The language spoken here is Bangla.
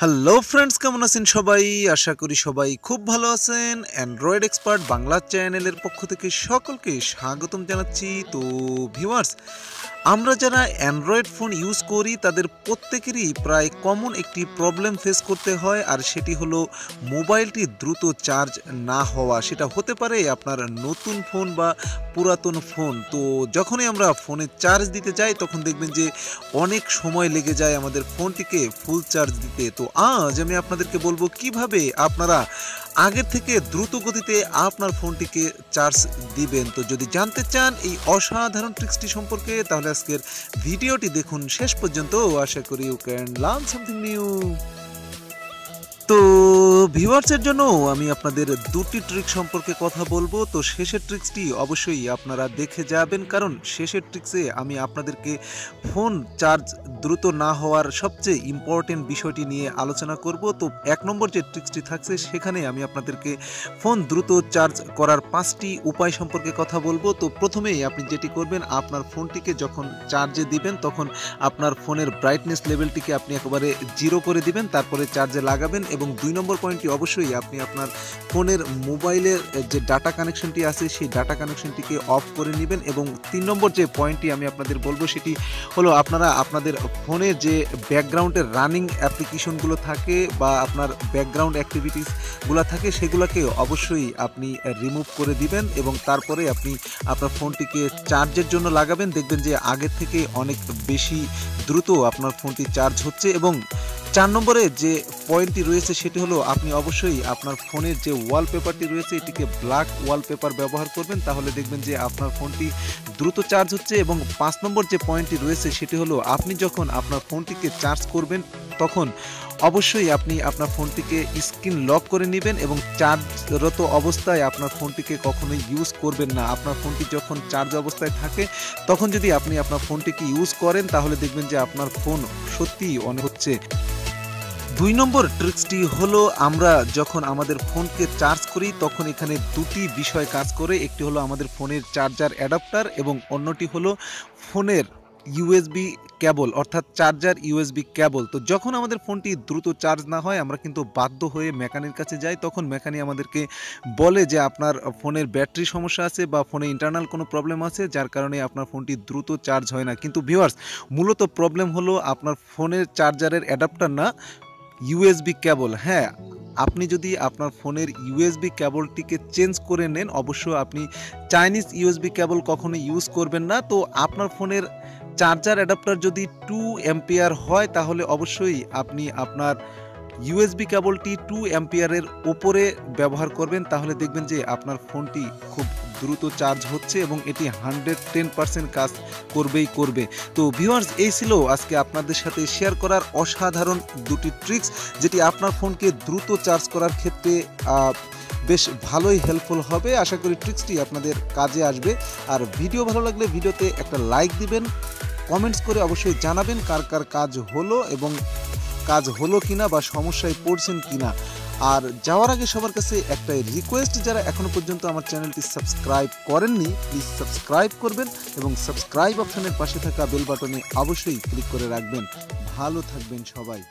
হ্যালো ফ্রেন্ডস কেমন আছেন সবাই? আশা করি সবাই খুব ভালো আছেন। অ্যান্ড্রয়েড এক্সপার্ট বাংলা চ্যানেলের পক্ষ থেকে সকলকে স্বাগতম জানাচ্ছি। তো ভিউয়ার্স আমরা যারা অ্যান্ড্রয়েড ফোন ইউজ করি, তাদের প্রত্যেকেরই প্রায় কমন একটি প্রবলেম ফেস করতে হয়, আর সেটি হলো মোবাইলটি দ্রুত চার্জ না হওয়া। সেটা হতে পারে আপনার নতুন ফোন বা পুরাতন ফোন তো, যখনই আমরা ফোনে চার্জ দিতে যাই, তখন দেখবেন যে অনেক সময় লেগে যায় আমাদের ফোনটিকে ফুল চার্জ দিতে। তো আজ আমি আপনাদেরকে বলব কীভাবে আপনারা আগের থেকে দ্রুত গতিতে আপনার ফোনটিকে চার্জ দিবেন। তো যদি জানতে চান এই অসাধারণ ট্রিক্সটি সম্পর্কে, তাহলে আজকের ভিডিওটি দেখুন শেষ পর্যন্ত। আশা করি you can learn something new তো ভিউয়ার্সের জন্য আমি আপনাদের দুটি ট্রিক সম্পর্কে কথা বলব। তো শেষের ট্রিক্সটি অবশ্যই আপনারা দেখে যাবেন, কারণ শেষের ট্রিক্সে আমি আপনাদেরকে ফোন চার্জ দ্রুত না হওয়ার সবচেয়ে ইম্পর্টেন্ট বিষয়টি নিয়ে আলোচনা করব। তো এক নম্বর যে ট্রিক্সটি থাকছে, সেখানে আমি আপনাদেরকে ফোন দ্রুত চার্জ করার পাঁচটি উপায় সম্পর্কে কথা বলব। তো প্রথমেই আপনি যেটি করবেন, আপনার ফোনটিকে যখন চার্জে দিবেন, তখন আপনার ফোনের ব্রাইটনেস লেভেলটিকে আপনি একেবারে জিরো করে দিবেন, তারপরে চার্জে লাগাবেন এবং দুই নম্বর পয়েন্টটি অবশ্যই আপনি আপনার ফোনের মোবাইলের যে ডাটা কানেকশনটি আছে, সেই ডাটা কানেকশনটিকে অফ করে নেবেন এবং তিন নম্বর যে পয়েন্টটি আমি আপনাদের বলব সেটি হলো আপনারা আপনাদের ফোনে যে ব্যাকগ্রাউন্ডের রানিং অ্যাপ্লিকেশনগুলো থাকে বা আপনার ব্যাকগ্রাউন্ড অ্যাক্টিভিটিসগুলো থাকে, সেগুলোকে অবশ্যই আপনি রিমুভ করে দিবেন এবং তারপরে আপনি আপনার ফোনটিকে চার্জের জন্য লাগাবেন। দেখবেন যে আগের থেকে অনেক বেশি দ্রুত আপনার ফোনটি চার্জ হচ্ছে এবং চার নম্বরে যে পয়েন্টটি রয়েছে সেটি হলো, আপনি অবশ্যই আপনার ফোনের যে ওয়ালপেপারটি রয়েছে, এটিকে ব্ল্যাক ওয়ালপেপার ব্যবহার করবেন। তাহলে দেখবেন যে আপনার ফোনটি দ্রুত চার্জ হচ্ছে এবং পাঁচ নম্বর যে পয়েন্টটি রয়েছে সেটি হলো, আপনি যখন আপনার ফোনটিকে চার্জ করবেন, তখন অবশ্যই আপনি আপনার ফোনটিকে স্ক্রিন লক করে নেবেন এবং চার্জরত অবস্থায় আপনার ফোনটিকে কখনোই ইউজ করবেন না। আপনার ফোনটি যখন চার্জ অবস্থায় থাকে, তখন যদি আপনি আপনার ফোনটিকে ইউজ করেন, তাহলে দেখবেন যে আপনার ফোন সত্যিই অনেক হচ্ছে। দুই নম্বর ট্রিক্সটি হলো আমরা যখন আমাদের ফোনকে চার্জ করি, তখন এখানে দুটি বিষয় কাজ করে। একটি হলো আমাদের ফোনের চার্জার অ্যাডাপ্টার এবং অন্যটি হলো ফোনের ইউএসবি কেবল অর্থাৎ চার্জার ইউএসবি কেবল তো যখন আমাদের ফোনটি দ্রুত চার্জ না হয়, আমরা কিন্তু বাধ্য হয়ে মেকানির কাছে যাই। তখন মেকানি আমাদেরকে বলে যে আপনার ফোনের ব্যাটারি সমস্যা আছে বা ফোনে ইন্টারনাল কোনো প্রবলেম আছে, যার কারণে আপনার ফোনটি দ্রুত চার্জ হয় না। কিন্তু ভিউয়ার্স, মূলত প্রবলেম হলো আপনার ফোনের চার্জারের অ্যাডাপ্টার না ইউএসবি কেবল হ্যাঁ আপনি যদি আপনার ফোনের ইউএসবি কেবলটিকে চেঞ্জ করে নেন অবশ্য আপনি চাইনিজ ইউএসবি কেবল কখনো ইউজ করবেন না। তো আপনার ফোনের চার্জার অ্যাডাপ্টার যদি টু অ্যাম্পিয়ার হয়, তাহলে অবশ্যই আপনি আপনার ইউএসবি কেবলটি টু অ্যাম্পিয়ারের ওপরে ব্যবহার করবেন, তাহলে দেখবেন যে আপনার ফোনটি খুব দ্রুত চার্জ হচ্ছে এবং এটি হান্ড্রেড টেন পার্সেন্ট কাজ করবেই করবে। তো ভিউয়ার্স, এই ছিল আজকে আপনাদের সাথে শেয়ার করার অসাধারণ দুটি ট্রিক্স, যেটি আপনার ফোনকে দ্রুত চার্জ করার ক্ষেত্রে বেশ ভালোই হেল্পফুল হবে। আশা করি ট্রিক্সটি আপনাদের কাজে আসবে। আর ভিডিও ভালো লাগলে ভিডিওতে একটা লাইক দিবেন, কমেন্টস করে অবশ্যই জানাবেন কার কার কাজ হলো এবং কাজ হলো কিনা বা সমস্যায় পড়ছেন কিনা। আর যাওয়ার আগে সবার কাছে একটাই রিকোয়েস্ট যারা এখনও পর্যন্ত আমার চ্যানেলটি সাবস্ক্রাইব করেননি প্লিজ সাবস্ক্রাইব করবেন এবং সাবস্ক্রাইব অপশনের পাশে থাকা বেল বাটনে অবশ্যই ক্লিক করে রাখবেন। ভালো থাকবেন সবাই।